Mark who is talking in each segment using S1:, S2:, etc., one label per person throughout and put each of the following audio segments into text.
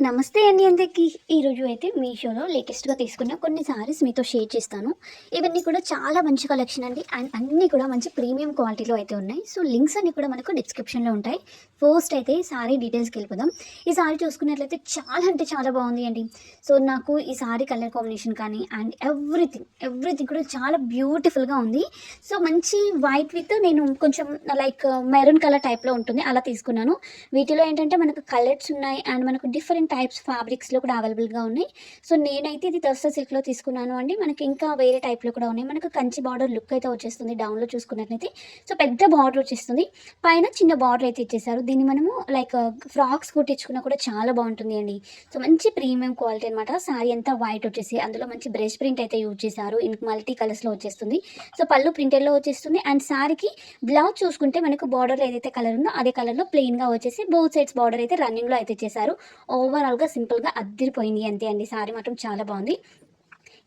S1: నమస్తే అండి అందరికీ. ఈరోజు అయితే మీషోలో లేటెస్ట్గా తీసుకున్న కొన్ని సారీస్ మీతో షేర్ చేస్తాను. ఇవన్నీ కూడా చాలా మంచి కలెక్షన్ అండి. అండ్ అన్నీ కూడా మంచి ప్రీమియం క్వాలిటీలో అయితే ఉన్నాయి. సో లింక్స్ అన్నీ కూడా మనకు డిస్క్రిప్షన్లో ఉంటాయి. ఫస్ట్ అయితే ఈ సారీ డీటెయిల్స్కి వెళ్ళిపోదాం. ఈ సారీ చూసుకున్నట్లయితే చాలా అంటే చాలా బాగుంది అండి. సో నాకు ఈ సారీ కలర్ కాంబినేషన్ కానీ అండ్ ఎవ్రీథింగ్ ఎవ్రీథింగ్ కూడా చాలా బ్యూటిఫుల్గా ఉంది. సో మంచి వైట్ విత్ నేను కొంచెం లైక్ మెరూన్ కలర్ టైప్లో ఉంటుంది. అలా తీసుకున్నాను. వీటిలో ఏంటంటే మనకు కలర్స్ ఉన్నాయి. అండ్ మనకు డిఫరెంట్ టైప్స్ ఫ్యాబ్రిక్స్లో కూడా అవైలబుల్గా ఉన్నాయి. సో నేనైతే ఇది దసరా సిల్క్లో తీసుకున్నాను అండి. మనకి ఇంకా వేరే టైప్లో కూడా ఉన్నాయి. మనకు కంచి బార్డర్ లుక్ అయితే వచ్చేస్తుంది డౌన్లో చూసుకున్నట్లయితే. సో పెద్ద బార్డర్ వచ్చేస్తుంది. పైన చిన్న బార్డర్ అయితే ఇచ్చేసారు. దీన్ని మనము లైక్ ఫ్రాక్స్ కుట్టించుకున్నా కూడా చాలా బాగుంటుంది అండి. సో మంచి ప్రీమియం క్వాలిటీ అనమాట సారీ అంతా వైట్ వచ్చేసి అందులో మంచి బ్రష్ ప్రింట్ అయితే యూజ్ చేశారు. ఇంక మల్టీ కలర్స్లో వచ్చేస్తుంది. సో పళ్ళు ప్రింటెడ్లో వచ్చేస్తుంది. అండ్ సారీకి బ్లౌజ్ చూసుకుంటే మనకు బార్డర్ ఏదైతే కలర్ ఉందో అదే కలర్లో ప్లెయిన్గా వచ్చేసి బోత్ సైడ్స్ బార్డర్ అయితే రన్నింగ్లో అయితే చేశారు ఓవరాల్గా సింపుల్గా అద్దరిపోయింది అంతే అండి. సారీ మాత్రం చాలా బాగుంది.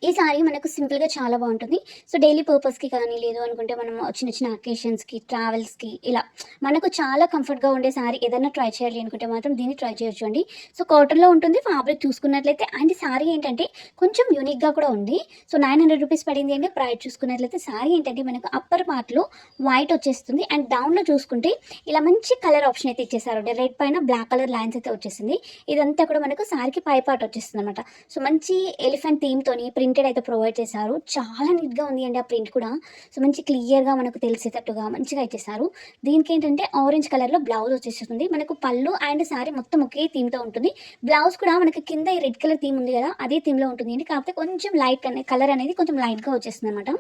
S1: ఈ సారీ మనకు సింపుల్గా చాలా బాగుంటుంది. సో డైలీ పర్పస్కి కానీ లేదు అనుకుంటే మనం చిన్న చిన్న అకేషన్స్కి ట్రావెల్స్కి ఇలా మనకు చాలా కంఫర్ట్గా ఉండే సారీ ఏదైనా ట్రై చేయాలి అనుకుంటే మాత్రం దీన్ని ట్రై చేయొచ్చు అండి. సో కాటన్లో ఉంటుంది ఫ్యాబ్రిక్ చూసుకున్నట్లయితే. అండ్ సారీ ఏంటంటే కొంచెం యూనిక్గా కూడా ఉంది. సో నైన్ హండ్రెడ్ రూపీస్ పడింది అంటే ప్రైస్ చూసుకున్నట్లయితే సారీ ఏంటంటే మనకు అప్పర్ పార్ట్లో వైట్ వచ్చేస్తుంది. అండ్ డౌన్లో చూసుకుంటే ఇలా మంచి కలర్ ఆప్షన్ అయితే ఇచ్చేసారు రెడ్ పైన బ్లాక్ కలర్ లైన్స్ అయితే వచ్చేసింది. ఇదంతా కూడా మనకు సారీకి పై పార్ట్ వచ్చేస్తుంది అనమాట సో మంచి ఎలిఫెంట్ థీమ్తోని ప్రింటెడ్ అయితే ప్రొవైడ్ చేశారు. చాలా నీట్గా ఉంది అండి ఆ ప్రింట్ కూడా. సో మంచి క్లియర్గా మనకు తెలిసేటట్టుగా మంచిగా ఇచ్చేసారు దీనికి ఏంటంటే ఆరెంజ్ కలర్లో బ్లౌజ్ వచ్చేస్తుంది. మనకు పళ్ళు అండ్ సారీ మొత్తం ఒకే థీమ్తో ఉంటుంది. బ్లౌజ్ కూడా మనకి కింద ఈ రెడ్ కలర్ థీమ్ ఉంది కదా అదే థీమ్లో ఉంటుంది అండి కాకపోతే కొంచెం లైట్ అనే కలర్ అనేది కొంచెం లైట్గా వచ్చేస్తుంది అనమాట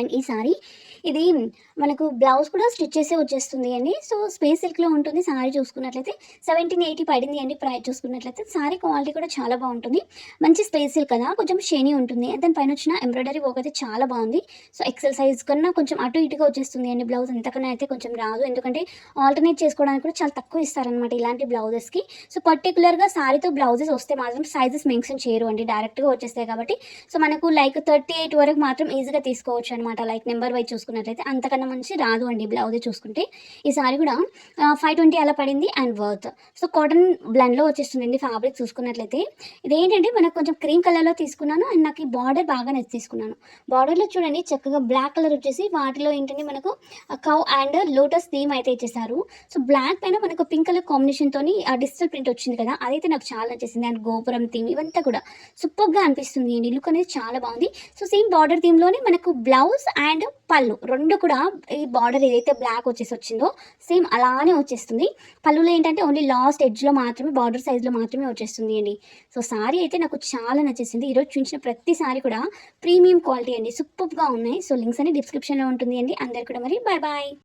S1: అండ్ ఈ సారీ ఇది మనకు బ్లౌజ్ కూడా స్టిచ్ చేసే వచ్చేస్తుంది అండి. సో స్పేస్ సిల్క్లో ఉంటుంది సారీ చూసుకున్నట్లయితే. సెవెంటీన్ ఎయిటీ పడింది అండి ప్రైస్ చూసుకున్నట్లయితే. సారీ క్వాలిటీ కూడా చాలా బాగుంటుంది. మంచి స్పేస్ సిల్క్ కదా కొంచెం షేనీ ఉంటుంది. దాని పైన వచ్చిన ఎంబ్రాయిడరీ వర్క్ అయితే చాలా బాగుంది. సో ఎక్సెల్ సైజ్ కన్నా కొంచెం అటు ఇటుగా వచ్చేస్తుంది అండి బ్లౌజ్. అంతకన్నా అయితే కొంచెం రాదు. ఎందుకంటే ఆల్టర్నేట్ చేసుకోవడానికి కూడా చాలా తక్కువ ఇస్తారనమాట ఇలాంటి బ్లౌజెస్కి. సో పర్టికులర్గా సారీతో బ్లౌజెస్ వస్తే మాత్రం సైజెస్ మెన్షన్ చేయరు అండి. డైరెక్ట్గా వచ్చేస్తాయి కాబట్టి. సో మనకు లైక్ థర్టీ ఎయిట్ వరకు మాత్రం ఈజీగా తీసుకోవచ్చు అనమాట లైక్ నెంబర్ వైజ్ చూసుకున్నట్లయితే అంతకన్నా మంచి రాదు అండి బ్లౌజ్ చూసుకుంటే. ఈ సారీ కూడా ఫైవ్ ట్వంటీ అలా పడింది అండ్ వర్త్ సో కాటన్ బ్లెండ్లో వచ్చేస్తుందండి ఫ్యాబ్రిక్ చూసుకున్నట్లయితే. ఇదేంటంటే మనకు కొంచెం క్రీమ్ కలర్లో తీసుకున్నాను అండ్ నాకు ఈ బార్డర్ బాగా నచ్చి తీసుకున్నాను. బార్డర్లో చూడండి చక్కగా బ్లాక్ కలర్ వచ్చేసి వాటిలో ఏంటంటే మనకు కౌ అండ్ లోటస్ థీమ్ అయితే ఇచ్చేసారు. సో బ్లాక్ పైన మనకు పింక్ కలర్ కాంబినేషన్తో ఆ డిజిటల్ ప్రింట్ వచ్చింది కదా అదైతే నాకు చాలా నచ్చేసింది. అండ్ గోపురం థీమ్ ఇవంతా కూడా. సూపర్గా అనిపిస్తుంది అండి. లుక్ అనేది చాలా బాగుంది. సో సేమ్ బార్డర్ థీమ్లోనే మనకు బ్లౌజ్ అండ్ పళ్ళు. రెండు కూడా ఈ బార్డర్ ఏదైతే బ్లాక్ వచ్చేసి వచ్చిందో సేమ్ అలానే వచ్చేస్తుంది. పళ్ళులో ఏంటంటే ఓన్లీ లాస్ట్ ఎడ్జ్లో మాత్రమే బార్డర్ సైజ్లో మాత్రమే వచ్చేస్తుంది అండి. సో సారీ అయితే నాకు చాలా నచ్చేసింది. ఈరోజు చూపించిన ప్రతి సారీ కూడా ప్రీమియం క్వాలిటీ అండి. సూపర్గా ఉన్నాయి. సో లింక్స్ అన్ని డిస్క్రిప్షన్లో ఉంటుంది అండి అందరు కూడా మరి బాయ్ బాయ్